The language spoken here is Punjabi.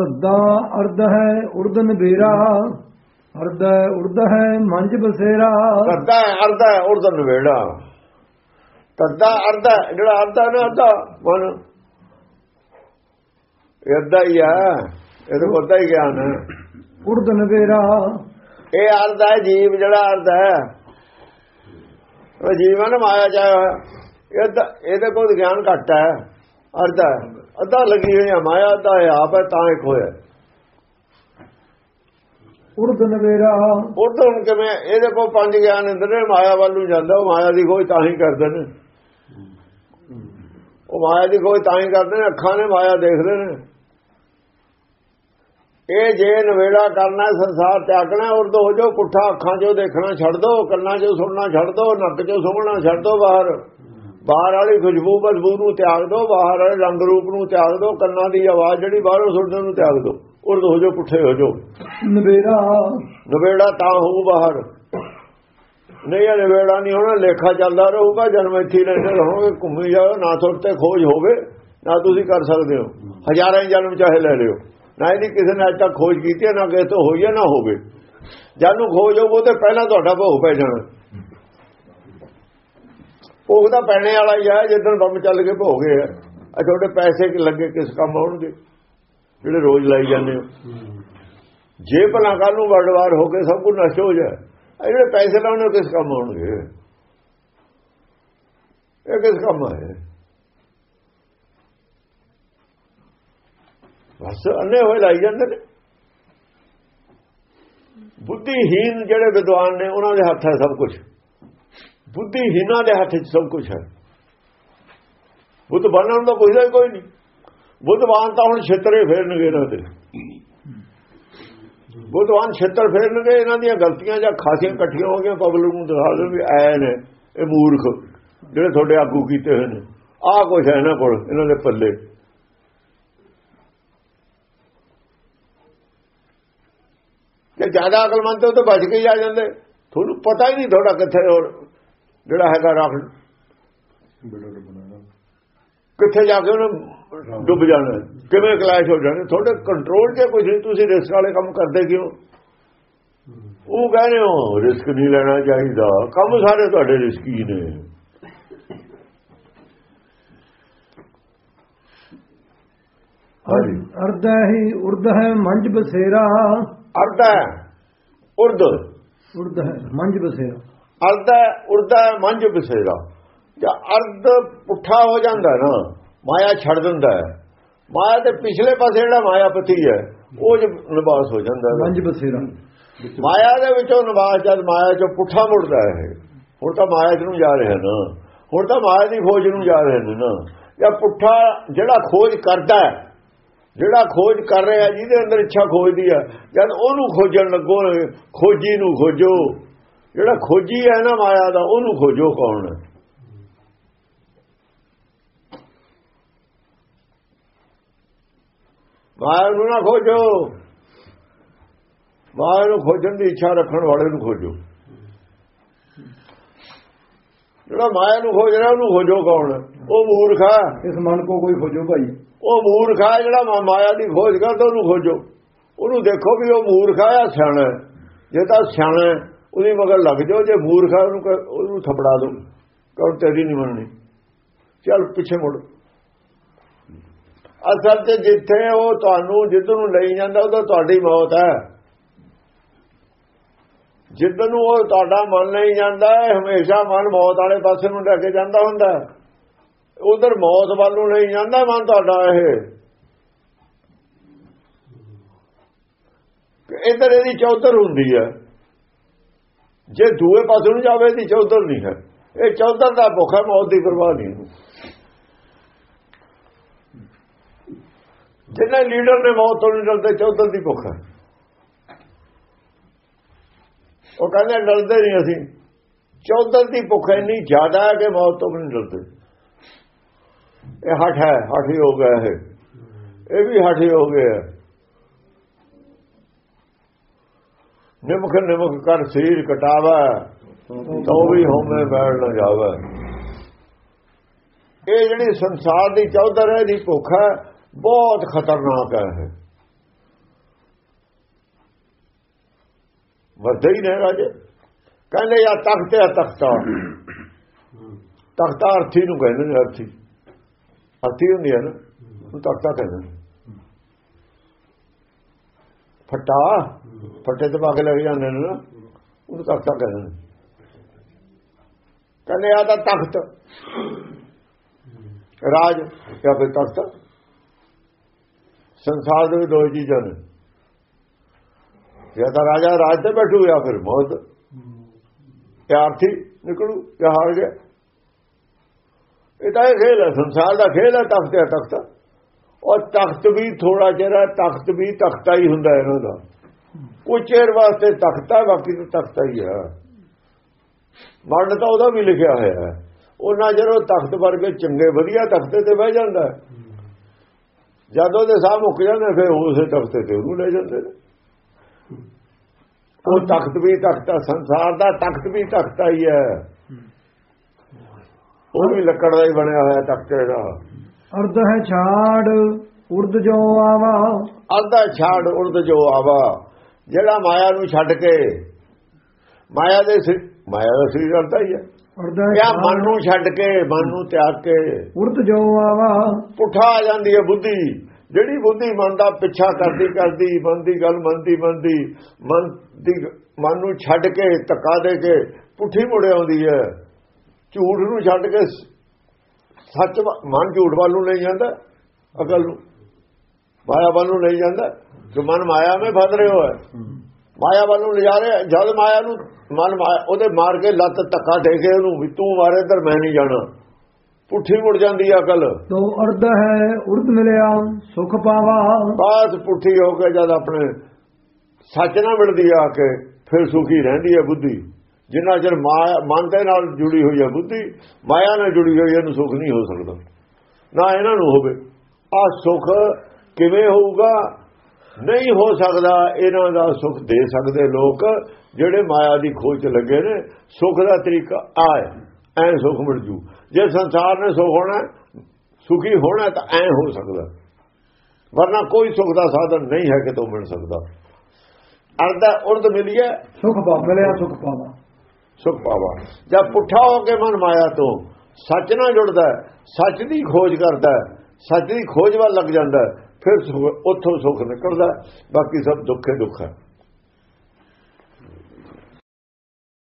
ਤੱਦਾ ਅਰਧ ਹੈ ਉਰਦਨ ਬੇਰਾ ਅਰਧ ਹੈ ਉਰਦ ਹੈ ਮੰਜ ਬਸੇਰਾ। ਤੱਦਾ ਅਰਧਾ ਉਰਦ ਨਵੇੜਾ ਤੱਦਾ ਅਰਧਾ ਜਿਹੜਾ ਅਰਧਾ ਨਾ ਅਰਧਾ ਮਨ। ਇਹਦਾ ਹੀ ਆ ਇਹਦੇ ਕੋਲ ਹੀ ਗਿਆਨ ਹੈ। ਉਰਦਨ ਬੇਰਾ। ਇਹ ਅਰਧ ਹੈ ਜੀਵ ਜਿਹੜਾ ਅਰਧ ਹੈ। ਉਹ ਜੀਵਨ ਮਾਇਆ ਜਾਇਆ ਹੋਇਆ। ਇਹ ਤਾਂ ਇਹਦੇ ਕੋਲ ਗਿਆਨ ਘੱਟ ਹੈ ਅਰਧ ਹੈ। ਅੱਧਾ ਲੱਗੀ ਹੋਈ ਹੈ ਮਾਇਆ ਦਾ ਆਪ ਹੈ ਤਾਂ ਇੱਕ ਹੋਇਆ। ਉਰਦਨ ਬੇਰਾ ਉਹ ਤਾਂ ਹੁਣ ਕਿਵੇਂ ਇਹਦੇ ਕੋਲ ਪੰਜ ਗਿਆਨ ਇੰਦਰ ਨੇ ਮਾਇਆ ਵੱਲ ਨੂੰ ਜਾਂਦਾ ਉਹ ਮਾਇਆ ਦੀ ਕੋਈ ਤਾਂ ਹੀ ਕਰਦੇ ਨੇ। ਉਹ ਮਾਇਆ ਦੀ ਕੋਈ ਤਾਂ ਹੀ ਕਰਦੇ ਨੇ ਅੱਖਾਂ ਨੇ ਮਾਇਆ ਦੇਖਦੇ ਨੇ। ਇਹ ਜੇ ਨਵੇੜਾ ਕਰਨਾ ਹੈ, ਸੰਸਾਰ ਤਿਆਗਣਾ ਹੈ, ਉਰਦ ਹੋ ਜਾਓ ਪੁੱਠਾ ਅੱਖਾਂ 'ਚੋਂ ਦੇਖਣਾ ਛੱਡ ਦੋ ਕੰਨਾਂ 'ਚੋਂ ਸੁਣਨਾ ਛੱਡ ਦੋ ਨੱਕ 'ਚੋਂ ਸੁਣਨਾ ਛੱਡ ਦੋ ਬਾਹਰ। ਬਾਹਰ ਵਾਲੀ ਖੁਸ਼ਬੂ ਬਦਬੂ ਨੂੰ ਤਿਆਗ ਦੋ ਬਾਹਰ ਵਾਲੇ ਰੰਗ ਰੂਪ ਨੂੰ ਤਿਆਗ ਦੋ ਕੰਨਾਂ ਦੀ ਆਵਾਜ਼ ਜਿਹੜੀ ਬਾਹਰੋਂ ਸੁਣਦੇ ਨੂੰ ਤਿਆਗ ਦੋ ਉਰਦ ਹੋ ਜਾਓ ਪੁੱਠੇ ਹੋ ਜਾਓ। ਨਵੇਰਾ ਨਵੇੜਾ ਤਾਂ ਹੋਊ ਬਾਹਰ। ਨਹੀਂ ਇਹ ਨਵੇੜਾ ਨਹੀਂ ਹੋਣਾ ਲੇਖਾ ਚੱਲਦਾ ਰਹੂਗਾ ਜਨਮ ਇੱਥੇ ਰਹਿੰਦੇ ਰਹੋਗੇ ਘੁੰਮੀ ਜਾਓ ਨਾ ਤੁਹਾਡੇ ਤੇ ਖੋਜ ਹੋਵੇ ਨਾ ਤੁਸੀਂ ਕਰ ਸਕਦੇ ਹੋ। ਹਜ਼ਾਰਾਂ ਹੀ ਜਨਮ ਚਾਹੇ ਲੈ ਲਿਓ। ਨਾ ਇਹਦੀ ਕਿਸੇ ਨੇ ਅੱਜ ਤੱਕ ਖੋਜ ਕੀਤੀ ਨਾ ਕਿਸੇ ਤੋਂ ਹੋਈ ਨਾ ਹੋਵੇ। ਜਦ ਨੂੰ ਖੋਜ ਹੋਊ ਤੇ ਪਹਿਲਾਂ ਤੁਹਾਡਾ ਭੋਗ ਪੈ ਜਾਣਾ। ਭੋਗ ਤਾਂ ਪੈਣੇ ਵਾਲਾ ਹੀ ਹੈ ਜਿੱਦਣ ਬੰਬ ਚੱਲ ਕੇ ਭੋਗ ਆ। ਆ ਤੁਹਾਡੇ ਪੈਸੇ ਕਿ ਲੱਗੇ, ਕਿਸ ਕੰਮ ਆਉਣਗੇ? ਜਿਹੜੇ ਰੋਜ਼ ਲਾਈ ਜਾਂਦੇ ਹੋ। ਜੇ ਭਲਾ ਕੱਲ ਨੂੰ ਵਰਡਵਾਰ ਹੋ ਕੇ ਸਭ ਕੁਝ ਨਸ਼ਟ ਹੋ ਜਾਏ, ਇਹ ਜਿਹੜੇ ਪੈਸੇ ਲਾਉਣੇ ਉਹ ਕਿਸ ਕੰਮ ਆਉਣਗੇ? ਇਹ ਕਿਸ ਕੰਮ ਆਏ ਬਸ ਅੰਨੇ ਹੋਏ ਲਾਈ ਜਾਂਦੇ ਨੇ। ਬੁੱਧੀਹੀਨ ਜਿਹੜੇ ਵਿਦਵਾਨ ਨੇ, ਉਹਨਾਂ ਦੇ ਹੱਥ ਹੈ ਸਭ ਕੁਝ ਬੁੱਧੀਹੀਨਾਂ ਦੇ ਹੱਥ 'ਚ ਸਭ ਕੁਝ ਹੈ। ਬੁੱਧ ਬਣਨ ਦਾ ਕੋਈ ਕੋਈ ਨਹੀਂ। ਬੁੱਧਵਾਨ ਤਾਂ ਹੁਣ ਛਿੱਤਰੇ ਫੇਰਨਗੇ ਇਹਨਾਂ ਦੇ। ਬੁੱਧਵਾਨ ਛਿੱਤਰ ਫੇਰਨਗੇ, ਇਹਨਾਂ ਦੀਆਂ ਗਲਤੀਆਂ ਜਾਂ ਖਾਸੀਆਂ ਇਕੱਠੀਆਂ ਹੋ ਗਈਆਂ, ਪਬਲਿਕ ਨੂੰ ਦਿਖਾ ਦੇ ਵੀ ਐ ਨੇ, ਇਹ ਮੂਰਖ, ਜਿਹੜੇ ਤੁਹਾਡੇ ਆਗੂ ਕੀਤੇ ਹੋਏ ਨੇ। ਆਹ ਕੁਛ ਹੈ ਇਹਨਾਂ ਕੋਲ, ਇਹਨਾਂ ਦੇ ਪੱਲੇ। ਜੇ ਜ਼ਿਆਦਾ ਅਕਲਮੰਦ ਹੋ ਤਾਂ ਬਚ ਕੇ ਹੀ ਆ ਜਾਂਦੇ। ਤੁਹਾਨੂੰ ਪਤਾ ਹੀ ਨਹੀਂ ਤੁਹਾਡਾ ਕਿੱਥੇ ਹੋਰ ਜਿਹੜਾ ਹੈਗਾ ਰੱਖ ਕਿੱਥੇ ਜਾ ਕੇ ਉਹਨੇ ਡੁੱਬ ਜਾਣਾ। ਕਿਵੇਂ ਕਲੈਸ਼ ਹੋ ਜਾਣੇ। ਤੁਹਾਡੇ ਕੰਟਰੋਲ 'ਚ ਕੁਝ ਨਹੀਂ। ਤੁਸੀਂ ਰਿਸਕ ਵਾਲੇ ਕੰਮ ਕਰਦੇ ਕਿਉਂ? ਉਹ ਕਹਿੰਦੇ ਹੋ ਰਿਸਕ ਨਹੀਂ ਲੈਣਾ ਚਾਹੀਦਾ। ਕੰਮ ਸਾਰੇ ਤੁਹਾਡੇ ਰਿਸਕੀ ਨੇ। ਹਾਂਜੀ। ਅਰਧ ਹੀ ਉਰਦ ਹੈ ਮੰਜ ਬਸੇਰਾ। ਅਰਧ ਹੈ ਉਰਦ ਉਰਦ ਹੈ ਮੰਜ ਬਸੇਰਾ। ਅਰਧ ਹੈ ਮੰਝ ਬਸੇਰਾ। ਜਾਂ ਅਰਧ ਪੁੱਠਾ ਹੋ ਜਾਂਦਾ ਨਾ ਮਾਇਆ ਛੱਡ ਦਿੰਦਾ ਹੈ। ਮਾਇਆ ਦੇ ਪਿਛਲੇ ਪਾਸੇ ਜਿਹੜਾ ਮਾਇਆਪਤੀ ਹੈ ਉਹ ਜ ਨਿਵਾਸ ਹੋ ਜਾਂਦਾ ਹੈ। ਮੰਜ ਬਸੇਰਾ। ਮਾਇਆ ਦੇ ਵਿੱਚੋਂ ਨਿਵਾਸ ਜਦ ਮਾਇਆ ਚੋਂ ਪੁੱਠਾ ਮੁੜਦਾ ਹੈ ਹੁਣ ਤਾਂ ਮਾਇਆ ਚ ਨੂੰ ਜਾ ਰਿਹਾ ਨਾ। ਹੁਣ ਤਾਂ ਮਾਇਆ ਦੀ ਖੋਜ ਨੂੰ ਜਾ ਰਹੇ ਨੇ। ਨਾ ਜਾਂ ਪੁੱਠਾ ਜਿਹੜਾ ਖੋਜ ਕਰਦਾ ਹੈ ਜਿਹੜਾ ਖੋਜ ਕਰ ਰਿਹਾ ਜਿਹਦੇ ਅੰਦਰ ਇੱਛਾ ਖੋਜਦੀ ਹੈ ਜਦ ਉਹਨੂੰ ਖੋਜਣ ਲੱਗੋ ਖੋਜੀ ਨੂੰ ਖੋਜੋ। ਜਿਹੜਾ ਖੋਜੀ ਹੈ ਨਾ ਮਾਇਆ ਦਾ ਉਹਨੂੰ ਖੋਜੋ ਕੌਣ? ਹੈ ਮਾਇਆ ਨੂੰ ਨਾ ਖੋਜੋ। ਮਾਇਆ ਨੂੰ ਖੋਜਣ ਦੀ ਇੱਛਾ ਰੱਖਣ ਵਾਲੇ ਨੂੰ ਖੋਜੋ। ਜਿਹੜਾ ਮਾਇਆ ਨੂੰ ਖੋਜ ਰਿਹਾ ਉਹਨੂੰ ਖੋਜੋ ਕੌਣ? ਉਹ ਮੂਰਖ ਇਸ ਮਨ ਕੋ ਕੋਈ ਖੋਜੋ ਭਾਈ। ਉਹ ਮੂਰਖ ਜਿਹੜਾ ਮਾਇਆ ਦੀ ਖੋਜ ਕਰਦਾ ਉਹਨੂੰ ਖੋਜੋ। ਉਹਨੂੰ ਦੇਖੋ ਵੀ ਉਹ ਮੂਰਖ ਜਾਂ ਸਿਆਣਾ ਜੇ ਤਾਂ ਸਿਆਣਾ ਉਹਦੀ ਮਗਰ ਲੱਗ ਜਾਓ, ਜੇ ਮੂਰਖ ਹੈ ਉਹਨੂੰ ਉਹਨੂੰ ਥਪੜਾ ਦਿਓ। ਕਹੋ, ਤੇਰੀ ਨਹੀਂ ਮੰਨਣੀ। ਚੱਲ, ਪਿੱਛੇ ਮੁੜ। ਅਸਲ ਤੇ ਜਿੱਥੇ ਉਹ ਤੁਹਾਨੂੰ ਜਿੱਧਰ ਨੂੰ ਲਈ ਜਾਂਦਾ, ਉਹਦਾ ਤੁਹਾਡੀ ਮੌਤ ਹੈ। ਜਿੱਧਰ ਨੂੰ ਉਹ ਤੁਹਾਡਾ ਮਨ ਨਹੀਂ ਜਾਂਦਾ ਹੈ ਹਮੇਸ਼ਾ ਮਨ ਮੌਤ ਵਾਲੇ ਪਾਸੇ ਨੂੰ ਲੈ ਕੇ ਜਾਂਦਾ ਹੁੰਦਾ। ਉਧਰ ਮੌਤ ਵੱਲ ਨੂੰ ਨਹੀਂ ਜਾਂਦਾ ਮਨ ਤੁਹਾਡਾ ਇਹ। ਇਧਰ ਇਹਦੀ ਚੌਧਰ ਹੁੰਦੀ ਹੈ। ਜੇ ਦੂਏ ਪਾਸੇ ਨੂੰ ਜਾਵੇ ਇਹਦੀ ਚੌਧਰ ਨਹੀਂ ਹੈ। ਇਹ ਚੌਧਰ ਦਾ ਭੁੱਖ ਹੈ ਮੌਤ ਦੀ ਪਰਵਾਹ ਨਹੀਂ ਇਹਨੂੰ। ਜਿੰਨੇ ਲੀਡਰ ਨੇ ਮੌਤ ਤੋਂ ਨਹੀਂ ਡਰਦੇ, ਚੌਧਰ ਦੀ ਭੁੱਖ ਹੈ। ਉਹ ਕਹਿੰਦੇ ਡਰਦੇ ਨਹੀਂ ਅਸੀਂ। ਚੌਧਰ ਦੀ ਭੁੱਖ ਇੰਨੀ ਜ਼ਿਆਦਾ ਹੈ ਕਿ ਮੌਤ ਤੋਂ ਵੀ ਨਹੀਂ ਡਰਦੇ। ਇਹ ਹੱਠ ਹੈ, ਹੱਠ ਹੀ ਹੋ ਗਿਆ ਹੈ ਇਹ ਵੀ ਹੱਠ ਹੀ ਹੋ ਗਿਆ। ਨਿਮਖ ਨਿਮਖ ਕਰ ਸਰੀਰ ਕਟਾਵਾ, ਤੋ ਵੀ ਹੋਵੇਂ ਬੈਠ ਨਾ ਜਾਵੇ। ਇਹ ਜਿਹੜੀ ਸੰਸਾਰ ਦੀ ਚੌਧਰ ਹੈ ਦੀ ਭੁੱਖ ਹੈ, ਬਹੁਤ ਖਤਰਨਾਕ ਹੈ ਵਰਦੇ ਹੀ ਨੇ ਰਾਜੇ। ਕਹਿੰਦੇ ਆ, ਤਖਤ ਆ ਤਖਤਾ। ਤਖਤਾ ਅਰਥੀ ਨੂੰ ਕਹਿੰਦੇ ਨੇ, ਅਰਥੀ। ਅਰਥੀ ਹੁੰਦੀ ਹੈ ਨਾ ਉਹ ਤਖਤਾ ਕਹਿੰਦੇ ਨੇ। ਫਟਾ, ਫੱਟੇ ਤੇ ਪਾ ਕੇ ਲੱਗ ਜਾਂਦੇ ਨੇ ਨਾ, ਉਹਨੂੰ ਤਖਤਾ ਕਹਿੰਦੇ ਨੇ। ਕਹਿੰਦੇ ਆ ਤਾਂ ਤਖਤ। ਰਾਜ ਜਾਂ ਫਿਰ ਤਖਤ। ਸੰਸਾਰ ਦੇ ਦੋ ਚੀਜ਼ਾਂ ਨੇ। ਜਾਂ ਤਾਂ ਰਾਜਾ ਰਾਜ ਤੇ ਬੈਠੂ ਜਾਂ ਫਿਰ ਮੌਤ। ਪਿਆਰਥੀ ਨਿਕਲੂ ਜਾਂ ਹਾਰ ਗਿਆ। ਇਹ ਤਾਂ ਇਹ ਖੇਲ ਹੈ। ਸੰਸਾਰ ਦਾ ਖੇਲ ਹੈ ਤਖਤ ਹੈ ਤਖਤ। ਔਰ ਤਖਤ ਵੀ ਥੋੜਾ ਜਿਹਾ ਤਖਤ ਵੀ ਤਖਤਾ ਹੀ ਹੁੰਦਾ ਇਹਨਾਂ ਦਾ। ਕੁਝ ਚਿਰ ਵਾਸਤੇ ਤਖਤਾ, ਬਾਕੀ ਤਾਂ ਤਖਤਾ ਹੀ ਹੈ ਮਰਨ ਤਾਂ ਉਹਦਾ ਵੀ ਲਿਖਿਆ ਹੋਇਆ ਹੈ। ਉਹਨਾਂ ਜਦੋਂ ਤਖਤ ਵਰਗੇ ਚੰਗੇ ਵਧੀਆ ਤਖਤੇ ਤੇ ਬਹਿ ਜਾਂਦਾ ਹੈ। ਜਦੋਂ ਦੇ ਸਾਹ ਮੁੱਕ ਜਾਂਦੇ, ਫਿਰ ਉਸੇ ਤਖਤੇ ਤੇ ਉਹਨੂੰ ਲੈ ਜਾਂਦੇ ਨੇ। ਉਹ ਤਖਤ ਵੀ ਤਖਤਾ, ਸੰਸਾਰ ਦਾ ਤਖਤ ਵੀ ਤਖਤਾ ਹੀ ਹੈ। ਉਹ ਵੀ ਲੱਕੜ ਦਾ ਹੀ ਬਣਿਆ ਹੋਇਆ ਤਖਤੇ ਦਾ ਅਰਧ ਹੈ ਛਾੜ ਉਰਦ ਜੋ ਆਵਾ। ਅੱਧਾ ਛਾੜ ਉਰਦ ਜੋ ਆਵਾ। ਜਿਹੜਾ ਮਾਇਆ ਨੂੰ ਛੱਡ ਕੇ ਮਾਇਆ ਦੇ ਮਾਇਆ ਦਾ ਸਰੀਰ ਅਰਧਾ ਹੀ ਹੈ। ਅਰਧ ਹੈ ਜਾਂ ਮਨ ਨੂੰ ਛੱਡ ਕੇ ਮਨ ਨੂੰ ਤਿਆਗ ਕੇ। ਉਰਦ ਜੋ ਆਵਾ। ਪੁੱਠਾ ਆ ਜਾਂਦੀ ਹੈ ਬੁੱਧੀ। ਜਿਹੜੀ ਬੁੱਧੀ ਮਨ ਦਾ ਪਿੱਛਾ ਕਰਦੀ ਕਰਦੀ ਮਨ ਦੀ ਗੱਲ ਮੰਨਦੀ ਮੰਨਦੀ ਮਨ ਦੀ ਮਨ ਨੂੰ ਛੱਡ ਕੇ ਧੱਕਾ ਦੇ ਕੇ ਪੁੱਠੀ ਮੁੜ ਆਉਂਦੀ ਹੈ। ਝੂਠ ਨੂੰ ਛੱਡ ਕੇ ਸੱਚ ਮਨ ਝੂਠ ਵੱਲ ਨੂੰ ਨਹੀਂ ਜਾਂਦਾ ਅਕਲ ਨੂੰ। ਮਾਇਆ ਵੱਲ ਨੂੰ ਨਹੀਂ ਜਾਂਦਾ। ਕਿ ਮਨ ਮਾਇਆ ਵਿੱਚ ਫਸ ਰਿਹਾ ਹੈ ਮਾਇਆ ਵੱਲ ਨੂੰ ਲਿਜਾ ਰਿਹਾ। ਜਦ ਮਾਇਆ ਨੂੰ ਮਨ ਮਾਇਆ ਉਹਦੇ ਮਾਰ ਕੇ ਲੱਤ ਧੱਕਾ ਦੇ ਕੇ ਉਹਨੂੰ ਵੀ ਤੂੰ ਮਾਰੇ ਇੱਧਰ ਮੈਂ ਨਹੀਂ ਜਾਣਾ। ਪੁੱਠੀ ਮੁੜ ਜਾਂਦੀ ਹੈ ਅਕਲ। ਤੋ ਅਰਧ ਹੈ ਉਰਦ ਮਿਲਿਆ ਸੁਖ ਪਾਵਾ। ਬਾਤ ਪੁੱਠੀ ਹੋ ਕੇ ਜਦ ਆਪਣੇ ਸੱਚ ਨਾਲ ਮਿਲਦੀ ਆ ਕੇ ਫਿਰ ਸੁਖੀ ਰਹਿੰਦੀ ਹੈ ਬੁੱਧੀ। ਜਿੰਨਾ ਚਿਰ ਮਾਇਆ ਮਨ ਦੇ ਨਾਲ ਜੁੜੀ ਹੋਈ ਹੈ ਬੁੱਧੀ, ਮਾਇਆ ਨਾਲ ਜੁੜੀ ਹੋਈ ਇਹਨੂੰ ਸੁਖ ਨਹੀਂ ਹੋ ਸਕਦਾ। ਨਾ ਇਹਨਾਂ ਨੂੰ ਹੋਵੇ। ਆ ਸੁਖ ਕਿਵੇਂ ਹੋਊਗਾ? ਨਹੀਂ ਹੋ ਸਕਦਾ। ਇਹਨਾਂ ਦਾ ਸੁਖ ਦੇ ਸਕਦੇ ਲੋਕ ਜਿਹੜੇ ਮਾਇਆ ਦੀ ਖੋਜ 'ਚ ਲੱਗੇ ਨੇ। ਸੁਖ ਦਾ ਤਰੀਕਾ ਆ ਹੈ। ਐ ਸੁਖ ਮਿਲ ਜੂ। ਜੇ ਸੰਸਾਰ ਨੇ ਸੁਖ ਹੋਣਾ, ਸੁਖੀ ਹੋਣਾ ਤਾਂ ਐ ਹੋ ਸਕਦਾ। ਵਰਨਾ ਕੋਈ ਸੁਖ ਦਾ ਸਾਧਨ ਨਹੀਂ ਹੈ ਕਿ ਤੋ ਮਿਲ ਸਕਦਾ। ਅਰਦਾ ਉਰਦ ਮਿਲਿਆ ਸੁਖ ਪਾ ਮਿਲਿਆ ਸੁਖ ਪਾਵਾ ਸੁਖ ਪਾਵਾ। ਜਦ ਪੁੱਠਾ ਹੋ ਕੇ ਮਨ ਮਾਇਆ ਤੋਂ, ਸੱਚ ਨਾਲ ਜੁੜਦਾ ਸੱਚ ਦੀ ਖੋਜ ਕਰਦਾ ਸੱਚ ਦੀ ਖੋਜ ਵੱਲ ਲੱਗ ਜਾਂਦਾ ਫਿਰ ਉੱਥੋਂ ਸੁਖ ਨਿਕਲਦਾ ਬਾਕੀ ਸਭ ਦੁੱਖੇ ਦੁੱਖ ਹੈ।